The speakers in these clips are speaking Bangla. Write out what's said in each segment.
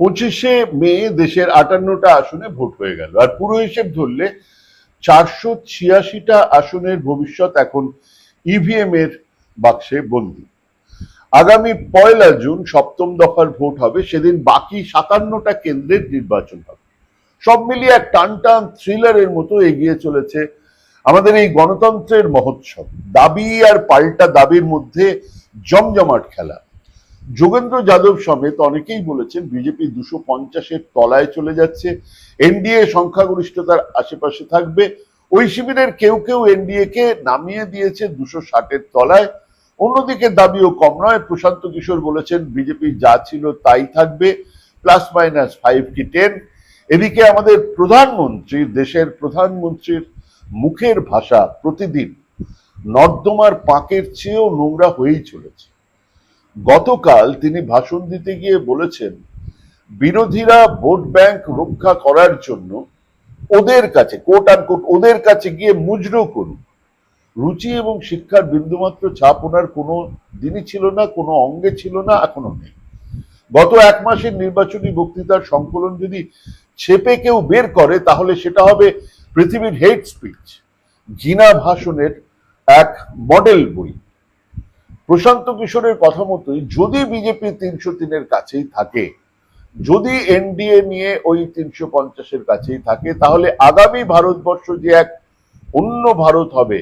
পঁচিশে মে দেশের আটান্নটা আসনে ভোট হয়ে গেল। আর পুরো হিসেব ধরলে চারশো ছিয়াশিটা আসনের ভবিষ্যৎ এখন ইভিএম এর বাক্সে বন্দী। আগামী পয়লা জুন সপ্তম দফার ভোট হবে, সেদিন বাকি সাতান্নটা কেন্দ্রের নির্বাচন হবে। সব মিলিয়ে এক টান টান থ্রিলারের মতো এগিয়ে চলেছে আমাদের এই গণতন্ত্রের মহোৎসব। দাবি আর পাল্টা দাবির মধ্যে জমজমাট খেলা। যোগেন্দ্র যাদব সমেত অনেকেই বলেছেন বিজেপি দুশো পঞ্চাশের তলায় চলে যাচ্ছে। এনডিএ সংখ্যাগরিষ্ঠতার আশেপাশে থাকবে। ওই শিবিরের কেউ কেউ এনডিএ কে নামিয়ে দিয়েছে দুশো ষাটের তলায়। অন্যদিকে দাবিও কম নয়। প্রশান্ত কিশোর বলেছেন, বিজেপি যা ছিল তাই থাকবে। প্লাস মাইনাস ফাইভ কি টেন। এদিকে আমাদের প্রধানমন্ত্রী, দেশের প্রধানমন্ত্রীর মুখের ভাষা প্রতিদিন নর্দমার পাকের চেয়েও নোংরা হয়েই চলেছে। গতকাল তিনি ভাষণ দিতে গিয়ে বলেছেন, বিরোধীরা ভোট ব্যাংক রক্ষা করার জন্য ওদের কাছে কোট কোট ওদের কাছে গিয়ে মুজরো করুন রুচি এবং শিক্ষার বিন্দুমাত্র ছাপ ওনার কোনো দিনই ছিল না, কোনো অঙ্গে ছিল না, এখনও নেই। গত এক মাসের নির্বাচনী বক্তৃতার সংকলন যদি ছেপে কেউ বের করে, তাহলে সেটা হবে পৃথিবীর হেড স্পিচ জিনা ভাষণের এক মডেল বই। প্রশান্ত কিশোরের কথা মতোই যদি বিজেপি তিনশো তিনের কাছেই থাকে, যদি এনডিএ নিয়ে ওই তিনশো পঞ্চাশের কাছেই থাকে, তাহলে আগামী ভারতবর্ষ যে এক অন্য ভারত হবে,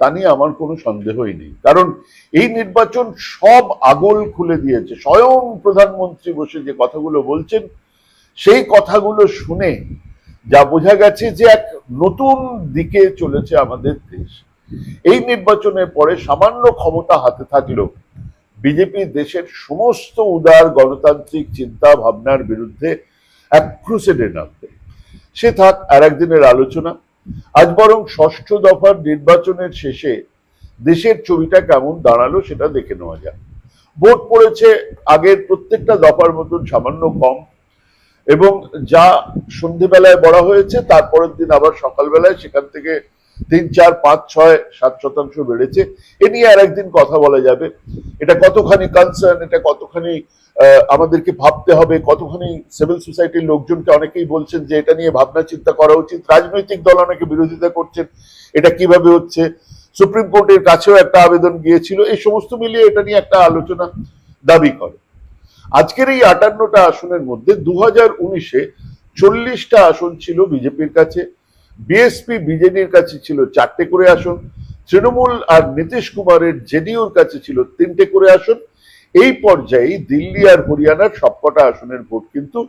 তা নিয়ে আমার কোনো সন্দেহই নেই। কারণ এই নির্বাচন সব আগল খুলে দিয়েছে। স্বয়ং প্রধানমন্ত্রী বসে যে কথাগুলো বলছেন, সেই কথাগুলো শুনে যা বোঝা গেছে যে এক নতুন দিকে চলেছে আমাদের দেশ। এই নির্বাচনের পরে সামান্য ক্ষমতা হাতে থাকলেও বিজেপি দেশের সমস্ত উদার গণতান্ত্রিক চিন্তা ভাবনার বিরুদ্ধে এক ক্রুসেডে নামবে। সে থাক আর একদিনের আলোচনা। আজ বরং ষষ্ঠ দফার নির্বাচনের শেষে দেশের ছবিটা কেমন দাঁড়াল সেটা দেখে নেওয়া যাক। ভোট পড়েছে আগের প্রত্যেকটা দফার মতন সামান্য কম এবং যা সন্ধেবেলায় বলা হয়েছে, তারপরের দিন আবার সকালবেলায় সেখান থেকে তিন চার পাঁচ ছয় সাত শতাংশ বেড়েছে। এ নিয়ে আর একদিন কথা বলা যাবে। এটা কতখানি কনসার্ন এটা কতখানি আমাদেরকে ভাবতে হবে, কতখানি সিভিল সোসাইটির লোকজনকে অনেকেই বলছেন যে এটা নিয়ে ভাবনা চিন্তা করা উচিত। রাজনৈতিক দল অনেকে বিরোধিতা করছেন, এটা কীভাবে হচ্ছে? সুপ্রিম কোর্টের কাছেও একটা আবেদন গিয়েছিল। এই সমস্ত মিলিয়ে এটা নিয়ে একটা আলোচনা দাবি করে। আজকের এই আটান্নটা আসনের মধ্যে দু হাজার উনিশে চল্লিশটা আসন ছিল বিজেপির কাছে। বিএসপি বিজেডির কাছে ছিল চারটে করে আসন, তৃণমূল আর নীতিশ কুমারের জেডিওর কাছে ছিল তিনটে করে আসন। এই পর্যায়ে দিল্লি আর হরিয়ানার সবকটা আসনের ভোট কিন্তু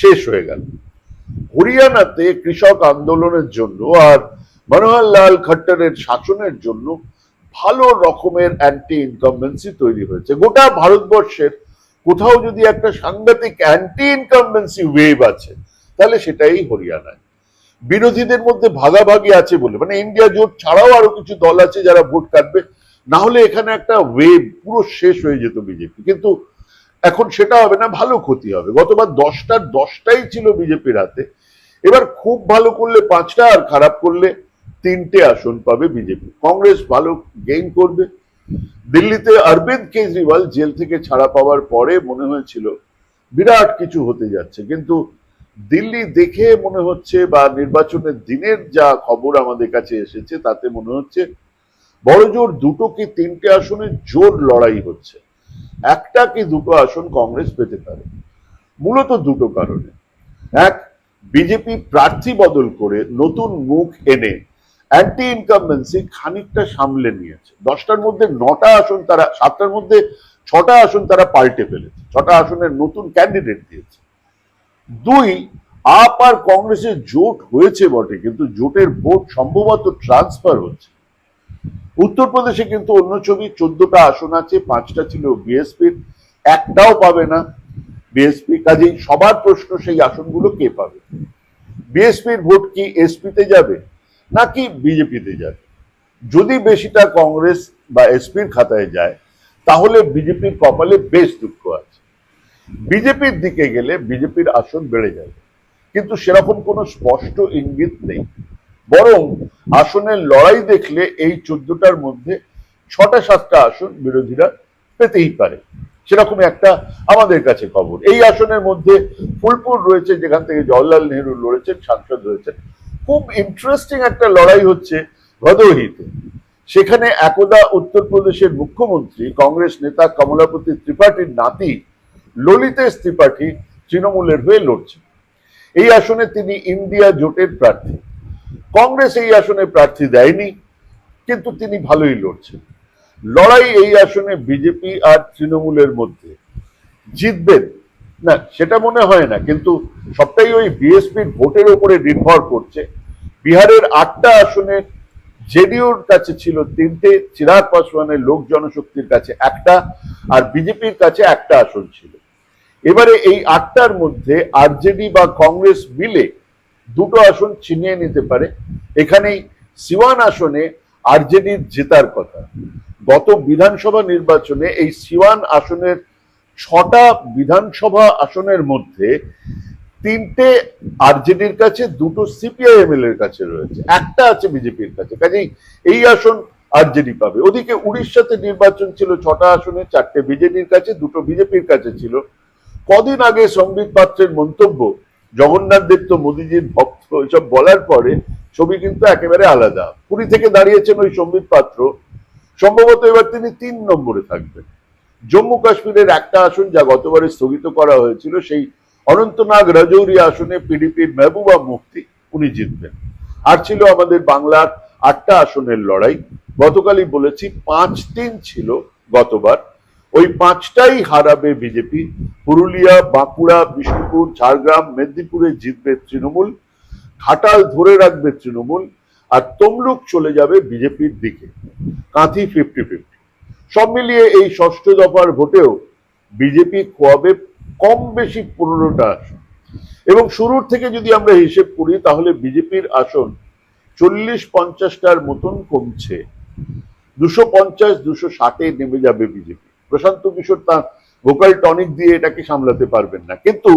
শেষ হয়ে গেল। হরিয়ানাতে কৃষক আন্দোলনের জন্য আর মনোহর লাল খট্টরের শাসনের জন্য ভালো রকমের অ্যান্টি ইনকামবেন্সি তৈরি হয়েছে। গোটা ভারতবর্ষের কোথাও যদি একটা সাংঘাতিক অ্যান্টি ইনকামবেন্সি ওয়েভ আছে, তাহলে সেটাই হরিয়ানায়। বিরোধীদের মধ্যে ভাগাভাগি আছে বলে। মানে ইন্ডিয়া জোট ছাড়াও আরও কিছু দল আছে যারা ভোট কাটবে। না হলে এখানে একটা ওয়েভ পুরো শেষ হয়ে যেত বিজেপি কিন্তু এখন সেটা হবে না, ভালো ক্ষতি হবে। গতবার দশটার দশটাই ছিল বিজেপির হাতে এবার খুব ভালো করলে পাঁচটা, আর খারাপ করলে তিনটে আসন পাবে বিজেপি কংগ্রেস ভালো গেইন করবে। দিল্লিতে অরবিন্দ কেজরিওয়াল জেল থেকে ছাড়া পাওয়ার পরে মনে হয়েছিল বিরাট কিছু হতে যাচ্ছে। কিন্তু দিল্লি দেখে মনে হচ্ছে বা নির্বাচনের দিনের যা খবর আমাদের কাছে এসেছে, তাতে মনে হচ্ছে বড় জোর দুটো কি তিনটে আসনে জোর লড়াই হচ্ছে। একটা কি দুটো আসন কংগ্রেস পেতে পারে? মূলত দুটো কারণে। এক, বিজেপি প্রার্থী বদল করে নতুন মুখ এনে অ্যান্টি ইনকামবেন্সি খানিকটা সামলে নিয়েছে। দশটার মধ্যে নটা আসন তারা, সাতটার মধ্যে ছটা আসন তারা পাল্টে ফেলেছে। ছটা আসনের নতুন ক্যান্ডিডেট দিয়েছে। দুই, আপ আর কংগ্রেসের জোট হয়েছে বটে, কিন্তু জোটের ভোট সম্ভবত ট্রান্সফার হচ্ছে। উত্তরপ্রদেশে কিন্তু অন্য ছবি, চোদ্দটা আসন আছে, পাঁচটা ছিল বিএসপির, একটাও পাবে না। বিএসপি কাজেই সবার প্রশ্ন সেই আসনগুলো কে পাবে? বিএসপির ভোট কি এসপিতে যাবে, নাকি বিজেপিতে যাবে? যদি বেশিটা কংগ্রেস বা এসপির খাতায় যায়, তাহলে বিজেপির কপালে বেশ দুঃখ আছে। বিজেপির দিকে গেলে বিজেপির আসন বেড়ে যাবে। কিন্তু সেরকম কোনো স্পষ্ট ইঙ্গিত নেই। বরং আসনের লড়াই দেখলে এই চোদ্দটার মধ্যে ছটা, সাতটা আসন বিরোধীরা পেতেই পারে। সেরকম একটা আমাদের কাছে খবর। এই আসনের মধ্যে ফুলপুর রয়েছে, যেখান থেকে জওয়াহরলাল নেহরু লড়েছেন, সাংসদ রয়েছেন খুব ইন্টারেস্টিং একটা লড়াই হচ্ছে ভদোহিতে। সেখানে একদা উত্তরপ্রদেশের মুখ্যমন্ত্রী, কংগ্রেস নেতা কমলাপতি ত্রিপাঠীর নাতি ললিতেশ ত্রিপাঠী তৃণমূলের হয়ে লড়ছেন এই আসনে তিনি ইন্ডিয়া জোটের প্রার্থী। কংগ্রেস এই আসনে প্রার্থী দেয়নি, কিন্তু তিনি ভালোই লড়ছেন। লড়াই এই আসনে বিজেপি আর তৃণমূলের মধ্যে। জিতবেন না, সেটা মনে হয় না, কিন্তু সবটাই ওই বিএসপির ভোটের উপরে নির্ভর করছে। বিহারের আটটা আসনে জেডিওর কাছে ছিল তিনটে, চিরাগ পাসওয়ানের লোক জনশক্তির কাছে একটা, আর বিজেপির কাছে একটা আসন ছিল। এবারে এই আটটার মধ্যে আরজেডি বা কংগ্রেস মিলে দুটো আসন ছিনিয়ে নিতে পারে। এখানেই সিওয়ান আসনে আরজেডির জেতার কথা। গত বিধানসভা নির্বাচনে এই সিওয়ান আসনের ছটা বিধানসভা আসনের মধ্যে তিনটে আরজেডির কাছে, দুটো সিপিআইএমএল এর কাছে রয়েছে। একটা আছে বিজেপির কাছে। কাজেই এই আসন আরজেডি পাবে। ওদিকে উড়িষ্যাতে নির্বাচন ছিল ছটা আসনে, চারটে বিজেপির কাছে, দুটো বিজেপির কাছে ছিল। কদিন আগে সম্বিত পাত্রের মন্তব্য, জগন্নাথ দেব তো মোদীজির ভক্ত, এসব বলার পরে ছবি কিন্তু একেবারে আলাদা। পুরী থেকে দাঁড়িয়েছেন ওই সম্বিত পাত্র। সম্ভবত এবার তিনি তিন নম্বরে থাকবেন। জম্মু কাশ্মীরের একটা আসন যা গতবারে স্থগিত করা হয়েছিল, সেই অনন্তনাগ রাজৌরি আসনে পিডিপির মেহবুবা মুফতি উনি জিতবেন। আর ছিল আমাদের বাংলার আটটা আসনের লড়াই। গতকালই বলেছি পাঁচ তিন ছিল গতবার। ওই পাঁচটাই হারাবে বিজেপি। পুরুলিয়া, বাঁকুড়া, বিষ্ণুপুর, ঝাড়গ্রাম, মেদিনীপুরে জিতবে তৃণমূল, ঘাটাল ধরে রাখবে তৃণমূল, আর তমলুক চলে যাবে বিজেপির দিকে। কাঁথি ফিফটি ফিফটি সব মিলিয়ে এই ষষ্ঠ দফার ভোটেও বিজেপি খোয়াবে কম বেশি পনেরোটা আসন। এবং শুরুর থেকে যদি আমরা হিসেব করি, তাহলে বিজেপির আসন চল্লিশ পঞ্চাশটার মতন কমছে। দুশো পঞ্চাশ, দুশো ষাটে নেমে যাবে বিজেপি। প্রশান্ত কিশোর তার ভোকাল টনিক দিয়ে এটাকে সামলাতে পারবেন না। কিন্তু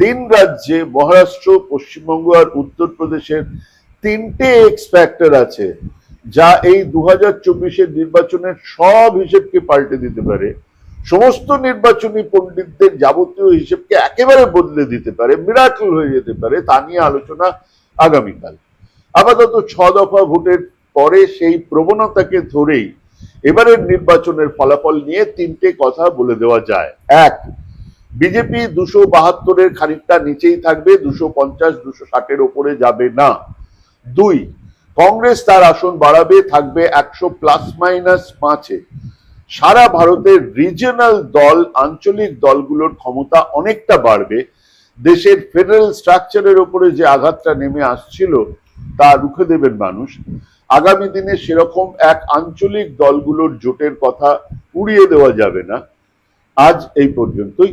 তিন রাজ্যে, মহারাষ্ট্র, পশ্চিমবঙ্গ আর উত্তরপ্রদেশের তিনটে এক্স ফ্যাক্টর আছে, যা এই দু হাজার চব্বিশের নির্বাচনের সব হিসেবকে পাল্টে দিতে পারে। সমস্ত নির্বাচনী পণ্ডিতদের যাবতীয় হিসেবকে একেবারে বদলে দিতে পারে মিরাকল হয়ে যেতে পারে, তা নিয়ে আলোচনা আগামীকাল। আপাতত ছ দফা ভোটের পরে সেই প্রবণতাকে ধরেই এবারের নির্বাচনের ফলাফল নিয়ে তিনটে কথা বলে দেওয়া যায়। এক, বিজেপি দুশো বাহাত্তরের খানিকটা নিচেই থাকবে, দুশো পঞ্চাশ, দুশো ষাটের ওপরে যাবে না। দুই, কংগ্রেস তার আসন বাড়াবে, থাকবে একশো প্লাস মাইনাস পাঁচে। সারা ভারতের রিজিয়নাল দল, আঞ্চলিক দলগুলোর ক্ষমতা অনেকটা বাড়বে। দেশের ফেডারেল স্ট্রাকচারের ওপরে যে আঘাতটা নেমে আসছিল, তা রুখে দেবেন মানুষ। আগামী দিনে সেরকম এক আঞ্চলিক দলগুলোর জোটের কথা উড়িয়ে দেওয়া যাবে না। আজ এই পর্যন্তই।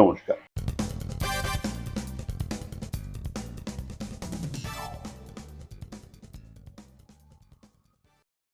নমস্কার।